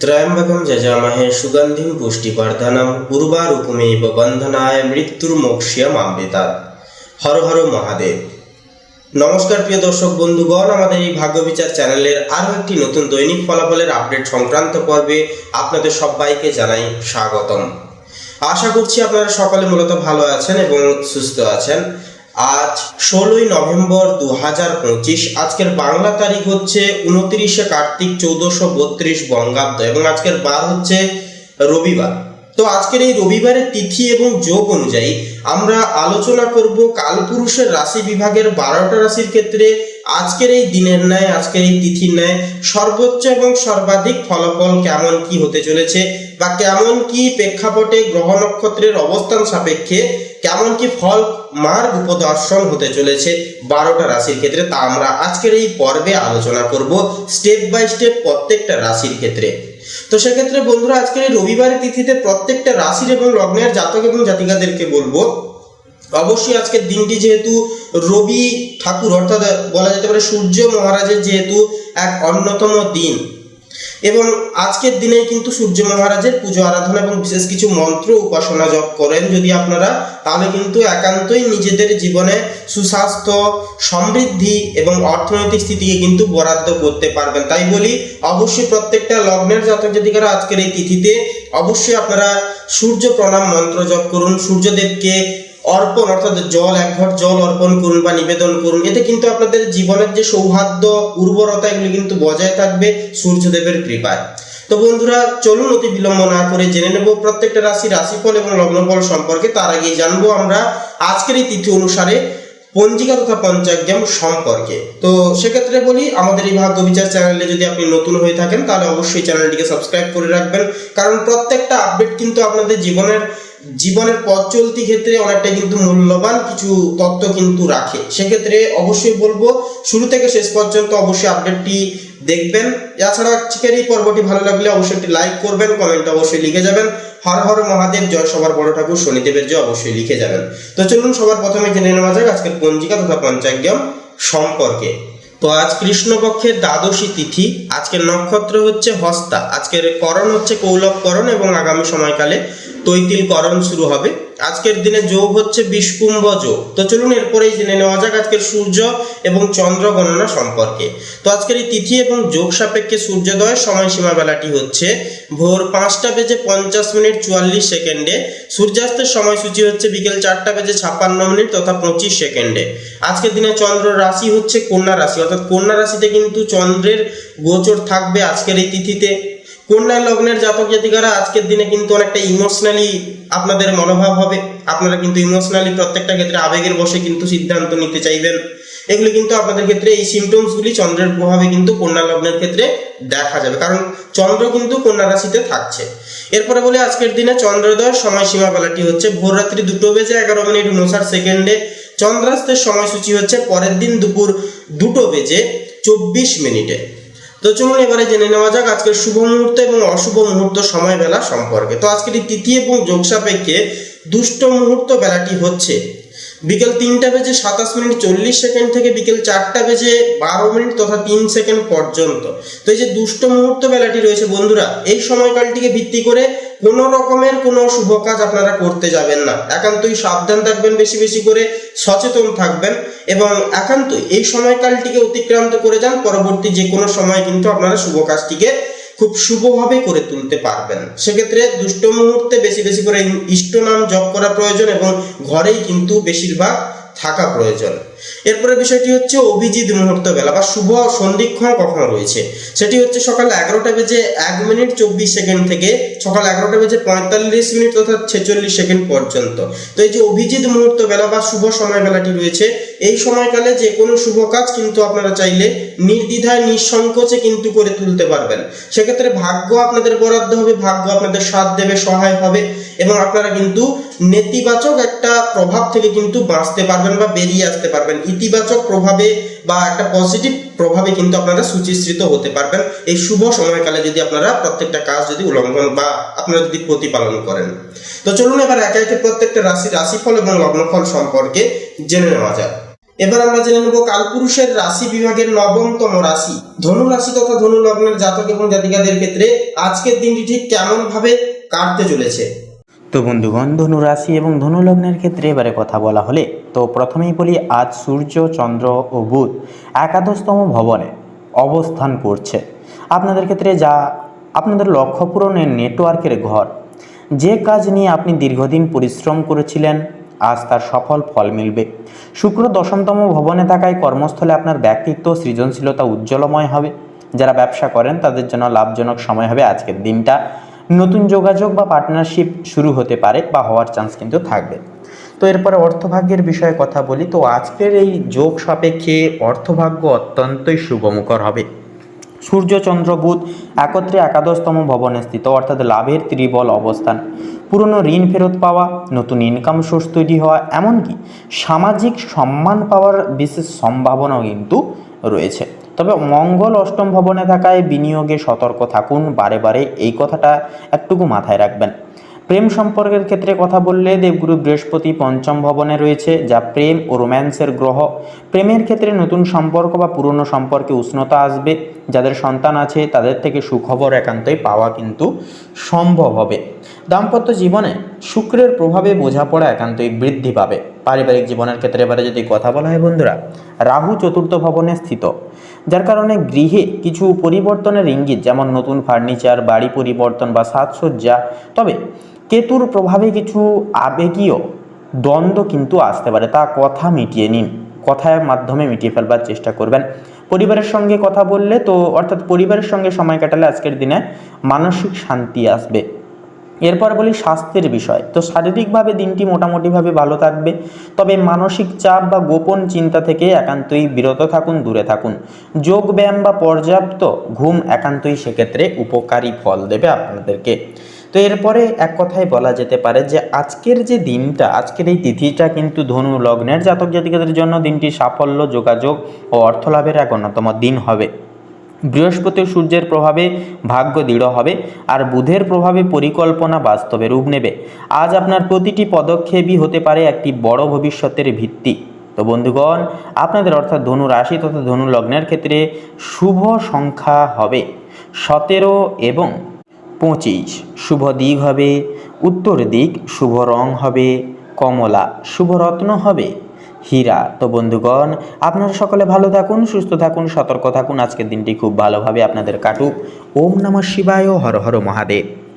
ত্রয়ম্বকম যজামহে সুগন্ধিম পুষ্টিবর্ধনম পূর্বারূপমেব বন্ধনায় মৃত্যুর মোক্ষিয়া আমৃতাৎ হর হর মহাদেব নমস্কার প্রিয় দর্শক বন্ধুগণ আমাদের এই ভাগ্য বিচার চ্যানেলের আরও একটি নতুন দৈনিক ফলাফলের আপডেট সংক্রান্ত পর্বে আপনাদের সবাইকে জানাই স্বাগতম। আশা করছি আপনারা সকলে মূলত ভালো আছেন এবং সুস্থ আছেন। আজ ষোলোই নভেম্বর দু হাজার পঁচিশ। আজকের বাংলা তারিখ হচ্ছে উনত্রিশে কার্তিক চৌদ্দশো বত্রিশ বঙ্গাব্দ এবং আজকের বার হচ্ছে রবিবার। তো আজকের এই রবিবারের তিথি এবং যোগ অনুযায়ী আমরা আলোচনা করব কালপুরুষের রাশি বিভাগের বারোটা রাশির ক্ষেত্রে আজকের এই দিনের ন্যায়, আজকের এই তিথির ন্যায় সর্বোচ্চ এবং সর্বাধিক ফলাফল কেমন কি হতে চলেছে বা কেমন কি প্রেক্ষাপটে গ্রহ নক্ষত্রের অবস্থান সাপেক্ষে কেমন কি ফল, মার্গ উপদর্শন হতে চলেছে বারোটা রাশির ক্ষেত্রে। তা আমরা আজকের এই পর্বে আলোচনা করব স্টেপ বাই স্টেপ প্রত্যেকটা রাশির ক্ষেত্রে। তো সেক্ষেত্রে বন্ধুরা, আজকের এই রবিবারের তিথিতে প্রত্যেকটা রাশির এবং লগ্নের জাতক এবং জাতিকাদেরকে বলব, অবশ্যই আজকের দিনটি যেহেতু রবি ঠাকুর, অর্থাৎ বলা যেতে পারে সূর্য মহারাজের যেহেতু এক অন্যতম দিন এবং আজকের দিনে কিন্তু সূর্য মহারাজের পুজো আরাধনা এবং বিশেষ কিছু মন্ত্র উপাসনা জপ করেন যদি আপনারা, তাহলে কিন্তু একান্তই নিজেদের জীবনে সুস্বাস্থ্য, সমৃদ্ধি এবং অর্থনৈতিক স্থিতিকে কিন্তু বরাদ্দ করতে পারবেন। তাই বলি, অবশ্যই প্রত্যেকটা লগ্নের জাতক জাতিকারা আজকের এই তিথিতে অবশ্যই আপনারা সূর্য প্রণাম মন্ত্র জপ করুন। সূর্যদেবকে অর্পণ, অর্থাৎ জল, এক ঘট জল অর্পণ করুন বা নিবেদন করুন, এতে কিন্তু আপনাদের জীবনের যে সৌহার্দ্য, উর্বরতা, এগুলি কিন্তু বজায় থাকবে সূর্যদেবের কৃপায়। তো বন্ধুরা, চলুন অতি বিলম্ব না করে জেনে নেব প্রত্যেকটা রাশি, রাশিফল এবং লগ্নফল সম্পর্কে। তার আগে জানব আমরা আজকের এই তিথি অনুসারে পঞ্জিকা তথা পঞ্চাগ্রাম সম্পর্কে। তো সেক্ষেত্রে বলি, আমাদের এই ভাগ্য বিচার চ্যানেলে যদি আপনি নতুন হয়ে থাকেন, তাহলে অবশ্যই চ্যানেলটিকে সাবস্ক্রাইব করে রাখবেন। কারণ প্রত্যেকটা আপডেট কিন্তু আপনাদের জীবনের জীবনের পথ চলতি ক্ষেত্রে অনেকটা কিন্তু মূল্যবান কিছু তত্ত্ব কিন্তু রাখে। সেক্ষেত্রে অবশ্যই বলব, শুরু থেকে শেষ পর্যন্ত অবশ্যই আপডেটটি দেখবেন। এছাড়া আজকের এই পর্বটি ভালো লাগলে অবশ্যই একটি লাইক করবেন কমেন্ট অবশ্যই লিখে যাবেন। হর হর মহাদেব, জয় সবার বড় ঠাকুর, শনিদেবের জয় অবশ্যই লিখে যাবেন। তো চলুন সবার প্রথমে জেনে নেওয়া যাক আজকের পঞ্জিকা তথা পঞ্চাগ্রাম সম্পর্কে। তো আজ কৃষ্ণপক্ষের দ্বাদশী তিথি, আজকের নক্ষত্র হচ্ছে হস্তা, আজকের করণ হচ্ছে কৌলভকরণ এবং আগামী সময়কালে তৈতিল করণ শুরু হবে। আজকের দিনে যোগ হচ্ছে বিষকুম্ভ যোগ। তো চলুন এরপরেই জেনে নেওয়া যাক আজকের সূর্য এবং চন্দ্র গণনা সম্পর্কে। তো আজকের এই তিথি এবং যোগ সাপেক্ষে সূর্যোদয়ের সময়সীমা বেলাটি হচ্ছে ভোর পাঁচটা বেজে পঞ্চাশ মিনিট চুয়াল্লিশ সেকেন্ডে। সূর্যাস্তের সময়সূচি হচ্ছে বিকেল চারটা বেজে ছাপ্পান্ন মিনিট তথা পঁচিশ সেকেন্ডে। আজকের দিনে চন্দ্র রাশি হচ্ছে কন্যা রাশি। অর্থাৎ কন্যা রাশিতে কিন্তু চন্দ্রের গোচর থাকবে আজকের এই তিথিতে। কন্যা লগ্নের জাতক জাতিকারা আজকের দিনে কিন্তু অনেকটা ইমোশনালি আপনাদের মনোভাব হবে। আপনারা কিন্তু ইমোশনালি প্রত্যেকটা ক্ষেত্রে আবেগের বসে কিন্তু সিদ্ধান্ত নিতে চাইবেন। এগুলি কিন্তু আপনাদের ক্ষেত্রে এই সিমটমসগুলি চন্দ্রের প্রভাবে কিন্তু কন্যা লগ্নের ক্ষেত্রে দেখা যাবে। কারণ চন্দ্র কিন্তু কন্যা রাশিতে থাকছে। এরপরে বলে আজকের দিনে চন্দ্রোদয়ের সময়সীমা বেলাটি হচ্ছে। ভোর রাত্রি দুটো বেজে এগারো মিনিট উনষাট সেকেন্ডে। চন্দ্রাস্তের সময়সূচি হচ্ছে পরের দিন দুপুর দুটো বেজে চব্বিশ মিনিটে। তো চলুন এবারে জেনে নেওয়া যাক আজকের শুভ মুহূর্ত এবং অশুভ মুহূর্ত সময় বেলা সম্পর্কে। তো আজকের এই তিথি এবং যোগ সাপেক্ষে দুষ্ট মুহূর্ত বেলাটি হচ্ছে বিকেল তিনটা বেজে সাতাশ মিনিট চল্লিশ সেকেন্ড থেকে বিকেল চারটা বেজে বারো মিনিট তথা তিন সেকেন্ড পর্যন্ত। তো এই যে দুষ্ট মুহূর্ত বেলাটি রয়েছে, বন্ধুরা, এই সময়কালটিকে ভিত্তি করে কোনো রকমের কোনো শুভ কাজ আপনারা করতে যাবেন না। একান্তই সাবধান থাকবেন, বেশি বেশি করে সচেতন থাকবেন এবং একান্তই এই সময়কালটিকে অতিক্রান্ত করে যান। পরবর্তী যে কোনো সময় কিন্তু আপনারা শুভ কাজটিকে খুব শুভভাবে করে তুলতে পারবেন। সেক্ষেত্রে দুষ্ট মুহূর্তে বেশি বেশি করে ইষ্ট নাম জপ করা প্রয়োজন এবং ঘরেই কিন্তু বেশিরভাগ থাকা প্রয়োজন। এরপরে বিষয়টি হচ্ছে অভিজিৎ মুহূর্ত বেলা বা শুভ সন্ধিক্ষণ কখন রয়েছে। সেটি হচ্ছে সকাল এগারোটা বেজে এক মিনিট চব্বিশ সেকেন্ড থেকে সকাল এগারোটা বেজে পঁয়তাল্লিশ মিনিট তথা ছেচল্লিশ সেকেন্ড পর্যন্ত। তো এই যে অভিজিৎ মুহূর্ত বেলা বা শুভ সময় বেলাটি রয়েছে এই সময়কালে যে কোনো শুভ কাজ কিন্তু আপনারা চাইলে নির্দ্বিধায়, নিঃসংকোচে কিন্তু করে তুলতে পারবেন। সেক্ষেত্রে ভাগ্য আপনাদের বরাদ্দ হবে, ভাগ্য আপনাদের সাথ দেবে, সহায় হবে এবং আপনারা কিন্তু নেতিবাচক একটা প্রভাব থেকে কিন্তু বাঁচতে পারবেন বা বেরিয়ে আসতে পারবেন। ইতিবাচক প্রভাবে বা একটা পজিটিভ প্রভাবে কিন্তু আপনারা সুচিশ্রিত হতে পারবেন। এই শুভ সময়কালে যদি আপনারা প্রত্যেকটা কাজ যদি উল্লঙ্ঘন বা আপনারা যদি প্রতিপালন করেন। তো চলুন এবার একে একে প্রত্যেকটা রাশি, রাশিফল এবং লগ্নফল সম্পর্কে জেনে নেওয়া যাক। এবার আমরা জেনে নেব কালপুরুষের রাশি বিভাগের নবমতম রাশি। ধনু রাশি তথা ধনু লগ্নের জাতক এবং জাতিকাদের ক্ষেত্রে আজকের দিনটি ঠিক কেমন ভাবে কাটতে চলেছে? তো বন্ধুগণ, ধনু রাশি এবং ধনু লগ্নের ক্ষেত্রে এবারে কথা বলা হলে, তো প্রথমেই বলি, আজ সূর্য, চন্দ্র ও বুধ একাদশতম ভবনে অবস্থান করছে। আপনাদের ক্ষেত্রে যা, আপনাদের লক্ষ্য পূরণের নেটওয়ার্কের ঘর। যে কাজ নিয়ে আপনি দীর্ঘদিন পরিশ্রম করেছিলেন আজ তার সফল ফল মিলবে। শুক্র দশমতম ভবনে থাকায় কর্মস্থলে আপনার ব্যক্তিত্ব সৃজনশীলতা উজ্জ্বলময় হবে। যারা ব্যবসা করেন, তাদের জন্য লাভজনক সময় হবে আজকের দিনটা। নতুন যোগাযোগ বা পার্টনারশিপ শুরু হতে পারে বা হওয়ার চান্স কিন্তু থাকবে। তো এরপরে অর্থভাগ্যের বিষয়ে কথা বলি। তো আজকের এই যোগ সাপেক্ষে অর্থভাগ্য অত্যন্তই শুভমুখর হবে। সূর্য চন্দ্র বুধ একত্রে একাদশতম ভবনে স্থিত, অর্থাৎ লাভের ত্রিবল অবস্থান। পুরনো ঋণ ফেরত পাওয়া, নতুন ইনকাম সোর্স তৈরি হওয়া, এমনকি সামাজিক সম্মান পাওয়ার বিশেষ সম্ভাবনাও কিন্তু রয়েছে। তবে মঙ্গল অষ্টম ভবনে থাকায় বিনিয়োগে সতর্ক থাকুন, বারে বারে এই কথাটা একটুকু মাথায় রাখবেন। প্রেম সম্পর্কের ক্ষেত্রে কথা বললে দেবগুরু বৃহস্পতি পঞ্চম ভবনে রয়েছে, যা প্রেম ও রোম্যান্সের গ্রহ। প্রেমের ক্ষেত্রে নতুন সম্পর্ক বা পুরনো সম্পর্কে উষ্ণতা আসবে। যাদের সন্তান আছে, তাদের থেকে সুখবর একান্তই পাওয়া কিন্তু সম্ভব হবে। দাম্পত্য জীবনে শুক্রের প্রভাবে বোঝাপড়া একান্তই বৃদ্ধি পাবে। পারিবারিক জীবনের ক্ষেত্রে এবারে যদি কথা বলা হয় বন্ধুরা, রাহু চতুর্থ ভবনে স্থিত। যার কারণে গৃহে কিছু পরিবর্তনের ইঙ্গিত, যেমন নতুন ফার্নিচার, বাড়ি পরিবর্তন বা সাজসজ্জা। তবে কেতুর প্রভাবে কিছু আবেগীয় দ্বন্দ্ব কিন্তু আসতে পারে। তা কথা মিটিয়ে নিন। কথার মাধ্যমে মিটিয়ে ফেলবার চেষ্টা করবেন। পরিবারের সঙ্গে কথা বললে তো, অর্থাৎ পরিবারের সঙ্গে সময় কাটালে আজকের দিনে মানসিক শান্তি আসবে। এরপর বলি স্বাস্থ্যের বিষয়। তো শারীরিকভাবে দিনটি মোটামুটিভাবে ভালো থাকবে। তবে মানসিক চাপ বা গোপন চিন্তা থেকে একান্তই বিরত থাকুন, দূরে থাকুন। যোগ ব্যায়াম বা পর্যাপ্ত ঘুম একান্তই সেক্ষেত্রে উপকারী ফল দেবে আপনাদেরকে। তো এরপরে এক কথায় বলা যেতে পারে যে আজকের যে দিনটা, আজকের এই তিথিটা কিন্তু ধনু লগ্নের জাতক জাতিকাদের জন্য দিনটি সাফল্য, যোগাযোগ ও অর্থলাভের এক অন্যতম দিন হবে। বৃহস্পতি সূর্যের প্রভাবে ভাগ্য দৃঢ় হবে আর বুধের প্রভাবে পরিকল্পনা বাস্তবে রূপ নেবে। আজ আপনার প্রতিটি পদক্ষেপই হতে পারে একটি বড় ভবিষ্যতের ভিত্তি। তো বন্ধুগণ, আপনাদের অর্থাৎ ধনু রাশি তথা ধনু লগ্নের ক্ষেত্রে শুভ সংখ্যা হবে। সতেরো এবং পঁচিশ, শুভ দিক হবে। উত্তর দিক শুভ রং হবে। কমলা শুভরত্ন হবে। হীরা, তো বন্ধুগণ, আপনারা সকলে ভালো থাকুন, সুস্থ থাকুন, সতর্ক থাকুন। আজকের দিনটি খুব ভালোভাবে আপনাদের কাটুক। ওম নমঃ শিবায় হর হর মহাদেব।